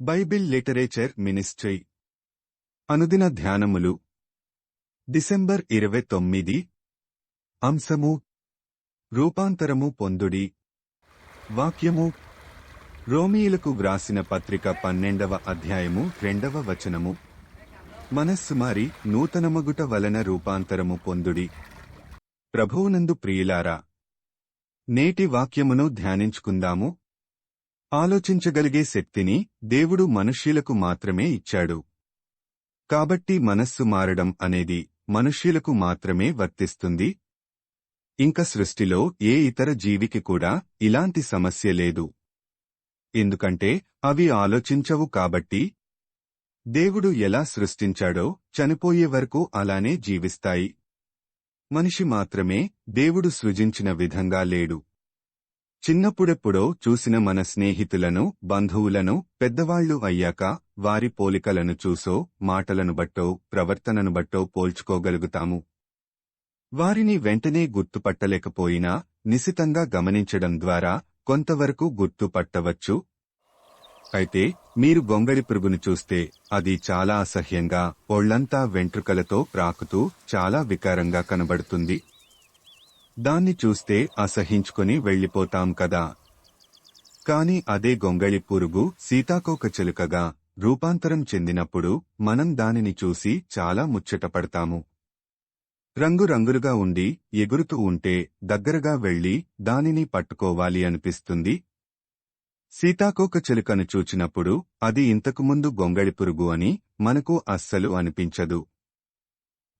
Bible literature ministry. అనుదిన ధ్యానములు. December ఇరవై తొమ్మిది. అంశము. రూపాంతరము పొందుడి. వాక్యము. రోమీయులకు వ్రాసిన పత్రిక పన్నెండవ అధ్యాయము రెండవ వచనము. మనస్సు మారి నూతనమగుట వలన రూపాంతరము పొందుడి. ప్రభువునందు ప్రియులారా నేటి వాక్యమును ధ్యానించుకుందాము. ఆలోచించగలిగే శక్తిని దేవుడు మనుష్యులకు మాత్రమే ఇచ్చాడు. కాబట్టి మనస్సు మారడం అనేది మనుష్యులకు మాత్రమే వర్తిస్తుంది. ఇంక సృష్టిలో ఏ ఇతర జీవికి కూడా ఇలాంటి సమస్య లేదు. ఎందుకంటే అవి ఆలోచించవు కాబట్టి దేవుడు ఎలా సృష్టించాడో చనిపోయే వరకు అలానే జీవిస్తాయి. మనిషి మాత్రమే దేవుడు సృజించిన విధంగా లేడు. చిన్నప్పుడెప్పుడో చూసిన మన స్నేహితులను బంధువులను పెద్దవాళ్ళు అయ్యాక వారి పోలికలను చూసో మాటలను బట్టో ప్రవర్తనను బట్టో పోల్చుకోగలుగుతాము. వారిని వెంటనే గుర్తుపట్టలేకపోయినా నిశితంగా గమనించడం ద్వారా కొంతవరకు గుర్తుపట్టవచ్చు. అయితే మీరు గొంగళి పురుగును చూస్తే అది చాలా అసహ్యంగా ఒళ్ళంతా వెంట్రుకలతో ప్రాకుతూ చాలా వికారంగా కనబడుతుంది. దాన్ని చూస్తే అసహించుకొని వెళ్ళిపోతాం కదా. కాని అదే గొంగళి పురుగు సీతాకోక చిలుకగా రూపాంతరం చెందినప్పుడు మనం దానిని చూసి చాలా ముచ్చటపడతాము రంగురంగులుగా ఉండి ఎగురుతూ ఉంటే దగ్గరగా వెళ్ళి దానిని పట్టుకోవాలి అనిపిస్తుంది. సీతాకోక చిలుకను చూచినప్పుడు అది ఇంతకుముందు గొంగళి పురుగు అని మనకు అస్సలు అనిపించదు.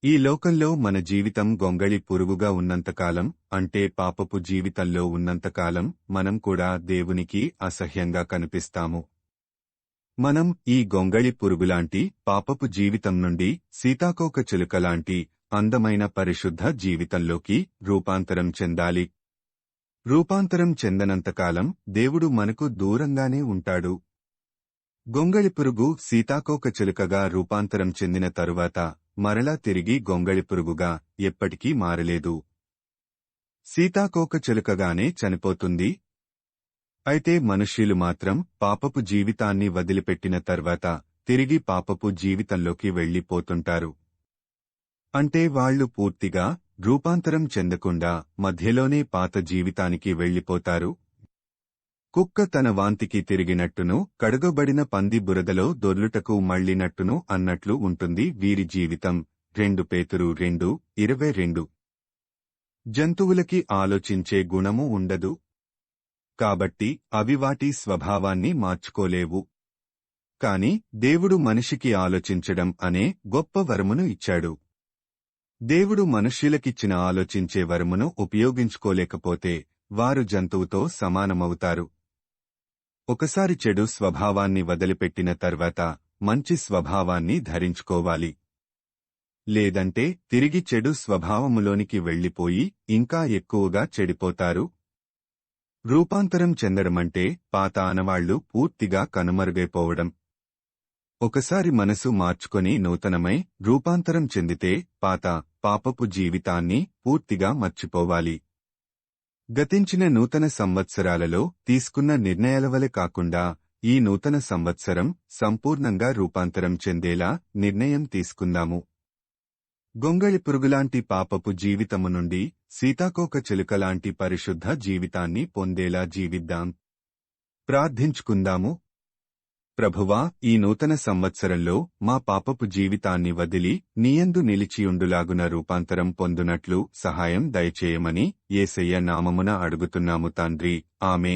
ఈ లోకంలో మన జీవితం గొంగళి పురుగుగా ఉన్నంతకాలం అంటే పాపపు జీవితంలో ఉన్నంతకాలం మనం కూడా దేవునికి అసహ్యంగా కనిపిస్తాము. మనం ఈ గొంగళి పురుగులాంటి పాపపు జీవితం నుండి సీతాకోక చిలుకలాంటి అందమైన పరిశుద్ధ జీవితంలోకి రూపాంతరం చెందాలి. రూపాంతరం చెందనంతకాలం దేవుడు మనకు దూరంగానే ఉంటాడు. గొంగళి పురుగు సీతాకోక చిలుకగా రూపాంతరం చెందిన తరువాత మరలా తిరిగి గొంగళి పురుగుగా ఎప్పటికీ మారలేదు. సీతాకోక చిలుకగానే చనిపోతుంది. అయితే మనుష్యులు మాత్రం పాపపు జీవితాన్ని వదిలిపెట్టిన తర్వాత తిరిగి పాపపు జీవితంలోకి వెళ్ళిపోతుంటారు అంటే వాళ్ళు పూర్తిగా రూపాంతరం చెందకుండా మధ్యలోనే పాత జీవితానికి వెళ్ళిపోతారు కుక్క తన వాంతికి తిరిగినట్టును కడుగబడిన పంది బురదలో దొర్లుటకు మళ్ళినట్టును అన్నట్లు ఉంటుంది వీరి జీవితం. రెండు పేతురు రెండు ఇరవై రెండు. జంతువులకి ఆలోచించే గుణము ఉండదు. కాబట్టి అవి వాటి స్వభావాన్ని మార్చుకోలేవు. కాని దేవుడు మనిషికి ఆలోచించడం అనే గొప్ప వరమును ఇచ్చాడు. దేవుడు మనుష్యులకిచ్చిన ఆలోచించే వరమును ఉపయోగించుకోలేకపోతే వారు జంతువుతో సమానమవుతారు. ఒకసారి చెడు స్వభావాన్ని వదిలిపెట్టిన తర్వాత మంచి స్వభావాన్ని ధరించుకోవాలి. లేదంటే తిరిగి చెడు స్వభావములోనికి వెళ్ళిపోయి ఇంకా ఎక్కువగా చెడిపోతారు. రూపాంతరం చెందడమంటే పాత అనవాళ్ళు పూర్తిగా కనుమరుగైపోవడం. ఒకసారి మనసు మార్చుకొని నూతనమై రూపాంతరం చెందితే పాత పాపపు జీవితాన్ని పూర్తిగా మర్చిపోవాలి. గతించిన నూతన సంవత్సరాలలో తీసుకున్న నిర్ణయాల వలె కాకుండా ఈ నూతన సంవత్సరం సంపూర్ణంగా రూపాంతరం చెందేలా నిర్ణయం తీసుకుందాము. గొంగళి పురుగులాంటి పాపపు జీవితము నుండి సీతాకోక చిలుకలాంటి పరిశుద్ధ జీవితాన్ని పొందేలా జీవిద్దాం. ప్రార్థించుకుందాము. ప్రభువా ఈ నూతన సంవత్సరంలో మా పాపపు జీవితాన్ని వదిలి నీయందు నిలిచియుండులాగున రూపాంతరం పొందునట్లు సహాయం దయచేయమని ఏసయ్య నామమున అడుగుతున్నాము తండ్రి. ఆమె